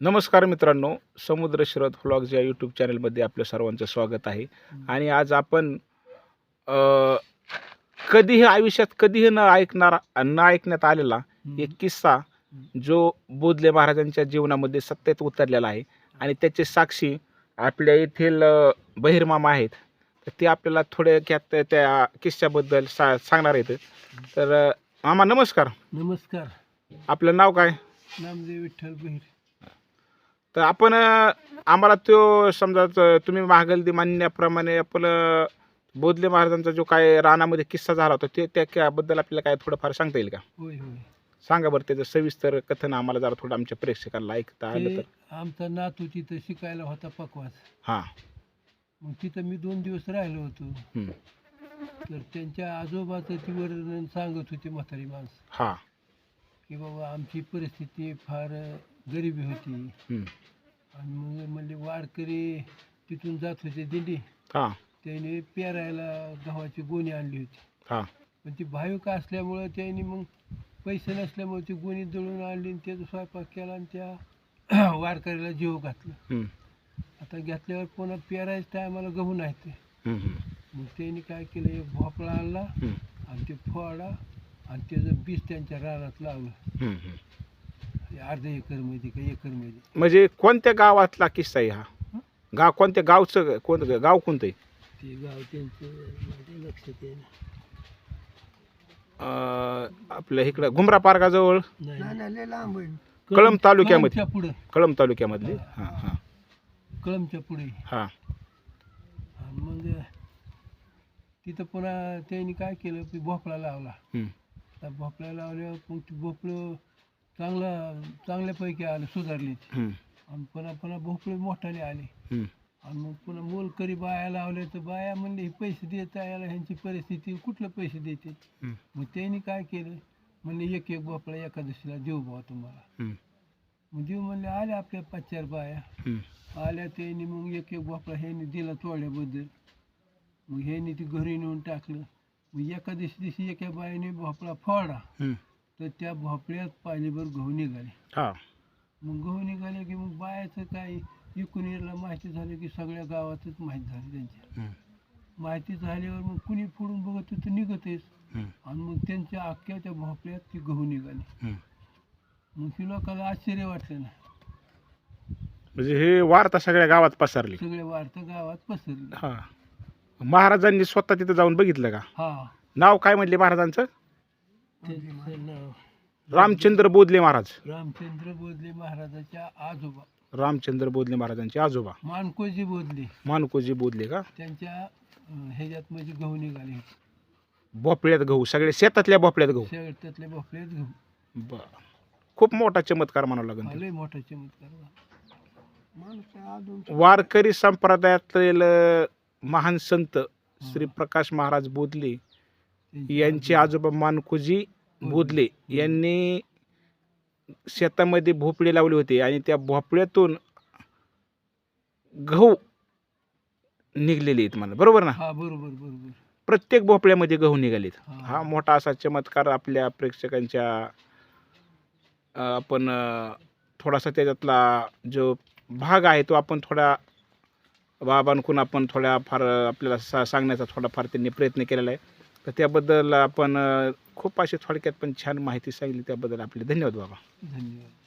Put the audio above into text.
नमस्कार मित्रांनो समुद्र शरद व्लॉग्स या यूट्यूब चॅनलमध्ये आपलं सर्वांचं स्वागत आहे. आणि आज आपण कधीही आयुष्यात कधीही न ऐकणारा न ऐकण्यात आलेला एक किस्सा जो बोधले महाराजांच्या जीवनामध्ये सत्यात उतरलेला आहे. आणि त्याचे साक्षी आपल्या येथील बहिरमामा आहेत. तर ते आपल्याला थोडक्यात त्या किस्स्याबद्दल सा सांगणार आहेत. तर मामा नमस्कार. नमस्कार. आपलं नाव काय? नामदेव विठ्ठल बहिर. तर आपण आम्हाला तो समजा तुम्ही महागलदी मानण्याप्रमाणे आपलं बोधले महाराजांचा जो काय रानामध्ये किस्सा झाला होता ते त्याबद्दल आपल्याला काय थोडंफार सांगता येईल का? होय होय. सांगा बरं त्याचं सविस्तर कथन आम्हाला जरा थोडं आमच्या प्रेक्षकांना ऐकता आलं ते तर. आमचा नातू तिथं शिकायला होता पकवास. हां. मग तिथं मी दोन दिवस राहिलो होतो. तर त्यांच्या आजोबाचं ती वर्णन सांगत होती म्हातारी माणसं. हां. की बाबा आमची परिस्थिती फार गरिबी होती हं. आणि मग म्हणजे वारकरी तिथून जात होते दिंडी हां त्याने पेरायला गव्हाची गोणी आणली होती हां पण ती भाविक असल्यामुळं त्यांनी मग पैसे नसल्यामुळे ती गोणी दळून आणली आणि त्याचा स्वयंपाक केला आणि त्या वारकऱ्याला जीव घातलं हं. आता घेतल्यावर पुन्हा पेरायच्या टायमाला गहू नाही ते. मग त्यांनी काय केलं एक भोपळा आणला हं. आणि ते फोडा आणि त्याचं बीज त्यांच्या रानात लावलं हं, हं. हे अर्ध्या एकरमध्ये का एकरमध्ये म्हणजे कोणत्या गावातला किस्सा आहे हा? गाव कोणत्या गावचं कोणतं गाव कोणतं आहे? ते गाव त्यांचं माझ्या लक्षात येईल अं, आपल्या इकडं घुमरा पार्काजवळ नाही लांब कळंब तालुक्यामध्ये. पुढे. कळंब तालुक्यामधली? हां. हां कळमच्या पुढे. हां. आणि मग तिथं पुन्हा त्यांनी काय केलं की भोपळा लावला. हं. त्या भोपळा लावल्यावर मग ते भोपळं चांगलं चांगल्यापैकी आलं सुधारली. आणि पुन्हा पुन्हा भोपळे मोठाले आले. आणि मग पुन्हा मोलकरी बाया लावल्या तर बाया म्हणले हे पैसे देता यायला ह्यांची परिस्थिती कुठलं पैसे देते. मग त्यांनी काय केलं म्हणले एक एक भोपळा एकादशीला देऊ बुवा तुम्हाला. मग देऊ म्हणले आल्या आपल्या पाच चार बाया. आल्या त्यांनी मग एक एक भोपळा ह्यांनी दिला तोडल्याबद्दल मग ह्यांनी ती घरी नेऊन टाकलं मग एकादशी दिवशी एका बाईने भोपळा फोडा. तर त्या भोपळ्यात पाहिलेभर गहू निघाले. हां. मग गहू निघाले की मग बायाचं काय? इकून येरला माहिती झालं की सगळ्या गावातच माहीत झाली त्यांच्या हं. माहिती झाल्यावर मग कुणी फोडून बघत होतं निघतेच. आणि मग त्यांच्या अख्ख्या त्या भोपळ्यात ती गहू निघाली. मग ती लोकांना आश्चर्य वाटलं ना. म्हणजे हे वार्ता सगळ्या गावात पसरली. सगळ्या वार्ता गावात पसरली. हा. महाराजांनी स्वतः तिथं जाऊन बघितलं का? हा. नाव काय म्हणले महाराजांचं? त्यांचं नाव रामचंद्र बोधले महाराज. रामचंद्र बोधले महाराजाच्या आजोबा. रामचंद्र बोधले महाराजांचे आजोबा. मानकोजी बोधले. मानकोजी बोधले का? त्यांच्या अं, ह्याच्यात म्हणजे गहू निघाले भोपळ्यात गहू सगळे शेतातल्या भोपळ्यात गहू. त्यातल्या भोपळ्यात गहू. बर. खूप मोठा चमत्कार म्हणावा लागेल हा, लय मोठा चमत्कार. झाला. माणूस अजून वारकरी संप्रदायातील महान संत श्री प्रकाश महाराज बोधले. यांचे आजोबा मानकोजी बोधले. यांनी शेतामध्ये भोपळे लावले होते आणि त्या भोपळ्यातून गहू निघलेले आहेत मला. बरोबर ना? हा बरोबर बरोबर. प्रत्येक भोपळ्यामध्ये गहू निघालेत. हा. मोठा असा चमत्कार आपल्या प्रेक्षकांच्या आपण थोडासा त्याच्यातला जो भाग आहे तो आपण थोडा बाबांकडून आपण थोड्या फार आपल्याला सा सांगण्याचा थोडाफार त्यांनी प्रयत्न केलेला आहे. तर त्याबद्दल आपण खूप अशी थोडक्यात पण छान माहिती सांगितली त्याबद्दल आपले धन्यवाद बाबा. धन्यवाद.